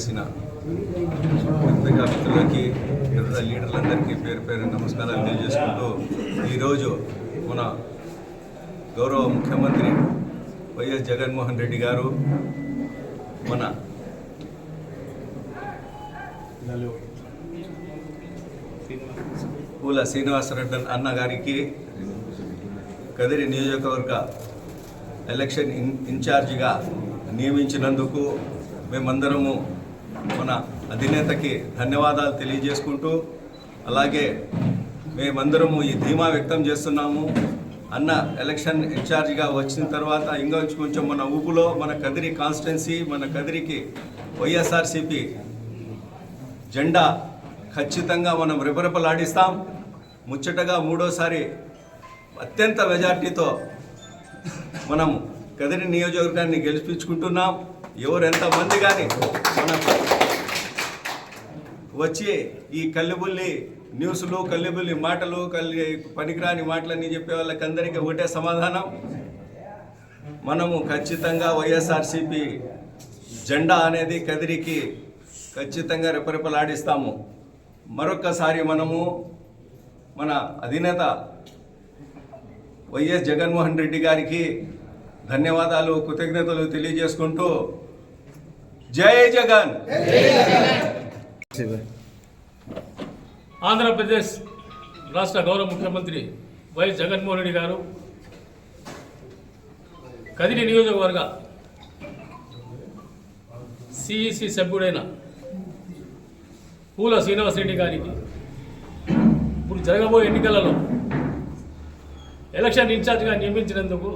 చేసిన పత్రికా మిత్రులకి లీడర్లందరికీ పేరు పేరు నమస్కారాలు తెలియజేసుకుంటూ ఈరోజు మన గౌరవ ముఖ్యమంత్రి వైఎస్ జగన్మోహన్ రెడ్డి గారు మన పూల శ్రీనివాసరెడ్డి అన్న గారికి కదిరి నియోజకవర్గ ఎలక్షన్ ఇన్ ఇన్ఛార్జిగా నియమించినందుకు మేమందరము మన అధినేతకి ధన్యవాదాలు తెలియజేసుకుంటూ అలాగే మేమందరము ఈ ధీమా వ్యక్తం చేస్తున్నాము. అన్న ఎలక్షన్ ఇన్ఛార్జిగా వచ్చిన తర్వాత ఇంకా కొంచెం మన ఊపులో మన కదిరి కాన్స్టిట్యున్సీ మన కదిరికి వైఎస్ఆర్సిపి జెండా ఖచ్చితంగా మనం రెపరెపలాడిస్తాం. ముచ్చటగా మూడోసారి అత్యంత మెజార్టీతో మనం కదిరి నియోజకవర్గాన్ని గెలిపించుకుంటున్నాం. ఎవరు ఎంతమంది కానీ మన వచ్చి ఈ కల్లిబుల్లి న్యూస్లు కల్లిబుల్లి మాటలు కల్లి పనికిరాని మాటలన్నీ చెప్పే వాళ్ళకందరికీ ఒకటే సమాధానం. మనము ఖచ్చితంగా వైఎస్ఆర్సిపి జెండా అనేది కదిరికి ఖచ్చితంగా రెపరెపలాడిస్తాము. మరొక్కసారి మనము మన అధినేత వైఎస్ జగన్మోహన్ రెడ్డి గారికి ధన్యవాదాలు కృతజ్ఞతలు తెలియజేసుకుంటూ జై జగన్. ఆంధ్రప్రదేశ్ రాష్ట్ర గౌరవ ముఖ్యమంత్రి వైఎస్ జగన్మోహన్ రెడ్డి గారు కదిరి నియోజకవర్గ సిఈసి సభ్యుడైన పూల శ్రీనివాసరెడ్డి గారికి ఇప్పుడు జరగబోయే ఎన్నికలలో ఎలక్షన్ ఇన్ఛార్జ్గా నియమించినందుకు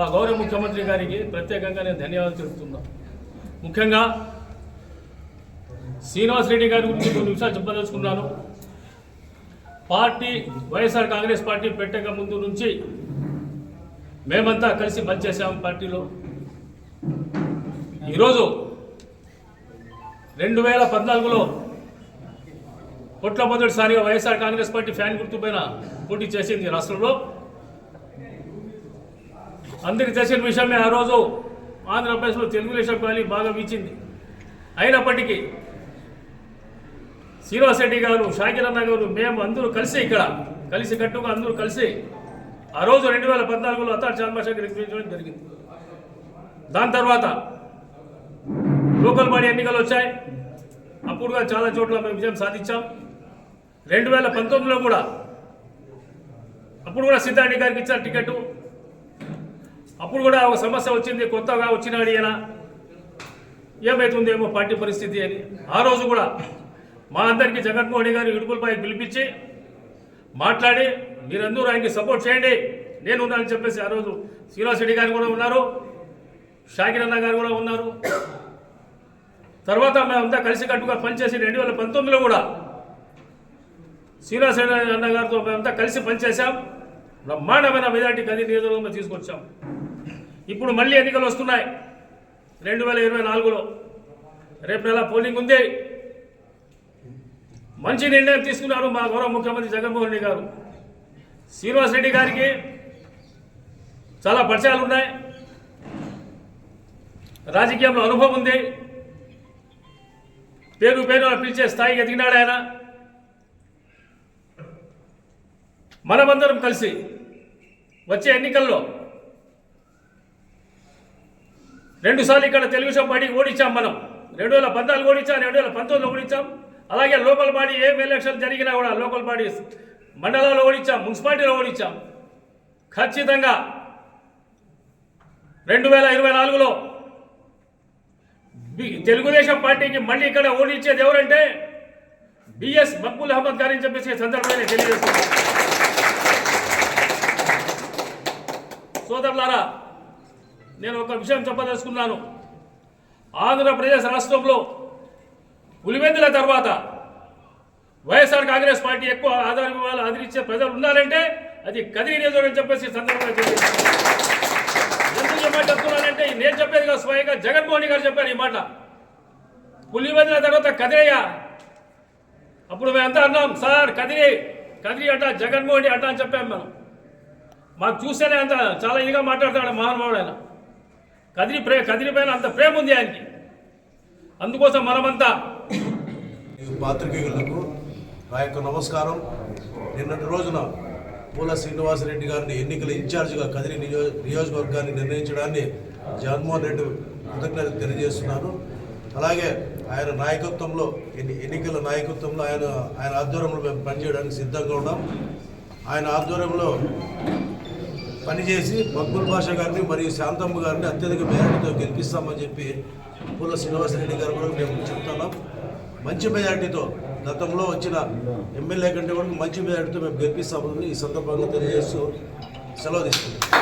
మా గౌరవ ముఖ్యమంత్రి గారికి ప్రత్యేకంగా నేను ధన్యవాదాలు తెలుపుతున్నా. ముఖ్యంగా శ్రీనివాసరెడ్డి గారి గురించి కొన్ని విషయాలు చెప్పదలుచుకున్నాను. పార్టీ వైఎస్ఆర్ కాంగ్రెస్ పార్టీ పెట్టక ముందు నుంచి మేమంతా కలిసి పనిచేసాము పార్టీలో. ఈరోజు రెండు వేల పద్నాలుగులో మొట్టమొదటిసారిగా వైఎస్ఆర్ కాంగ్రెస్ పార్టీ ఫ్యాన్ గుర్తుపైన పోటీ చేసింది రాష్ట్రంలో. అందరికి తెలిసిన విషయమే ఆ రోజు ఆంధ్రప్రదేశ్లో తెలుగుదేశం కానీ బాగా వీచింది. అయినప్పటికీ శ్రీనివాస్ రెడ్డి గారు షాకిరన్న గారు మేము అందరూ కలిసి ఇక్కడ కలిసి కట్టుగా అందరూ కలిసి ఆ రోజు రెండు వేల పద్నాలుగులో అత్తాడు చంద్రబాబు నిర్మించడం జరిగింది. దాని తర్వాత లోకల్ బాడీ ఎన్నికలు వచ్చాయి. అప్పుడు కూడా చాలా చోట్ల మేము విజయం సాధించాం. రెండు వేల పంతొమ్మిదిలో కూడా అప్పుడు కూడా సిద్ధారెడ్డి గారికి ఇచ్చారు టికెట్ అప్పుడు కూడా ఒక సమస్య వచ్చింది కొత్తగా వచ్చినాడు ఈయన. ఏమవుతుందేమో పార్టీ పరిస్థితి అని. ఆ రోజు కూడా మా అందరికీ జగన్మోహన్ రెడ్డి గారు ఇడుపులపై పిలిపించి మాట్లాడి మీరందరూ ఆయనకి సపోర్ట్ చేయండి. నేను ఉన్నానని చెప్పేసి ఆ రోజు శ్రీనివాస్ రెడ్డి గారు కూడా ఉన్నారు షాకిర్ అన్న గారు కూడా ఉన్నారు. తర్వాత మేమంతా కలిసికట్టుగా పనిచేసి రెండు వేల పంతొమ్మిదిలో కూడా శ్రీనివాస్ రెడ్డి అన్న గారితో మేమంతా కలిసి పనిచేశాం. బ్రహ్మాండమైన మెజార్టీ కది నియోజకవర్గంలో తీసుకొచ్చాం. ఇప్పుడు మళ్ళీ ఎన్నికలు వస్తున్నాయి. రెండు వేల ఇరవై నాలుగులో. రేపు నెల పోలింగ్ ఉంది. మంచి నిర్ణయం తీసుకున్నారు మా గౌరవ ముఖ్యమంత్రి జగన్మోహన్ రెడ్డి గారు. శ్రీనివాస్ రెడ్డి గారికి చాలా పరిచయాలు ఉన్నాయి. రాజకీయంలో అనుభవం ఉంది. పేరు పేరు పిలిచే స్థాయికి ఎదిగినాడు ఆయన. మనమందరం కలిసి వచ్చే ఎన్నికల్లో రెండుసార్లు ఇక్కడ తెలుగుదేశం పార్టీ ఓడించాం మనం. రెండు వేల పద్నాలుగు ఓడించాం రెండు వేల పంతొమ్మిదిలో ఓడించాం అలాగే లోకల్ బాడీ ఏం ఎలక్షన్ జరిగినా కూడా లోకల్ బాడీ మండలాల్లో ఓడించాం మున్సిపాలిటీలో ఓడించాం ఖచ్చితంగా రెండు వేల ఇరవై నాలుగులో తెలుగుదేశం పార్టీకి మళ్ళీ ఇక్కడ ఓడించేది ఎవరంటే బిఎస్ మక్బుల్ అహ్మద్ గారని చెప్పేసి సందర్భంగా తెలియజేస్తున్నాను సోదరులారా నేను ఒక విషయం చెప్పదలుచుకున్నాను. ఆంధ్రప్రదేశ్ రాష్ట్రంలో పులివెందుల తర్వాత వైఎస్ఆర్ కాంగ్రెస్ పార్టీ ఎక్కువ ఆధారం ఇవ్వాలి ఆదరించే ప్రజలు ఉన్నారంటే అది కదిరి నియోజకవర్గం చెప్పేసి సందర్భంగా తెలియజేస్తున్నాను. ఎందుకు ఈ మాట చెప్తున్నానంటే నేను చెప్పేది కాదు స్వయంగా జగన్మోహన్ గారు చెప్పారు ఈ మాట. పులివెందుల తర్వాత కదిరయ్య. అప్పుడు మేమంతా అన్నాం సార్ కదిరి కదిరి అట జగన్మోహన్ అట అని చెప్పాం మనం మాకు చూస్తేనే అంత చాలా ఇదిగా మాట్లాడతాడు మహానుభావుడు ఆయన. కదిరి ప్రే కదిరి అంత ప్రేమ ఉంది ఆయనకి. అందుకోసం మనమంతా ఈ పాత్రికేయులకు నా యొక్క నమస్కారం. నిన్నటి రోజున పూల శ్రీనివాసరెడ్డి గారిని ఎన్నికల ఇన్ఛార్జిగా కదిరి నియో నియోజకవర్గాన్ని నిర్ణయించడాన్ని జగన్మోహన్ రెడ్డి కృతజ్ఞత తెలియజేస్తున్నాను. అలాగే ఆయన నాయకత్వంలో ఎన్ని ఎన్నికల నాయకత్వంలో ఆయన ఆయన ఆధ్వర్యంలో మేము పనిచేయడానికి సిద్ధంగా ఉన్నాం. ఆయన ఆధ్వర్యంలో పనిచేసి మక్బుల్ భాష గారిని మరియు శాంతమ్మ గారిని అత్యధిక మెజార్టీతో గెలిపిస్తామని చెప్పి పూల శ్రీనివాసరెడ్డి గారు కూడా మేము చెప్తున్నాం. మంచి మెజార్టీతో గతంలో వచ్చిన ఎమ్మెల్యే కంటే కూడా మంచి మెజార్టీతో మేము గెలిపిస్తామని ఈ సందర్భంగా తెలియజేస్తూ సెలవు తీసుకుంటాం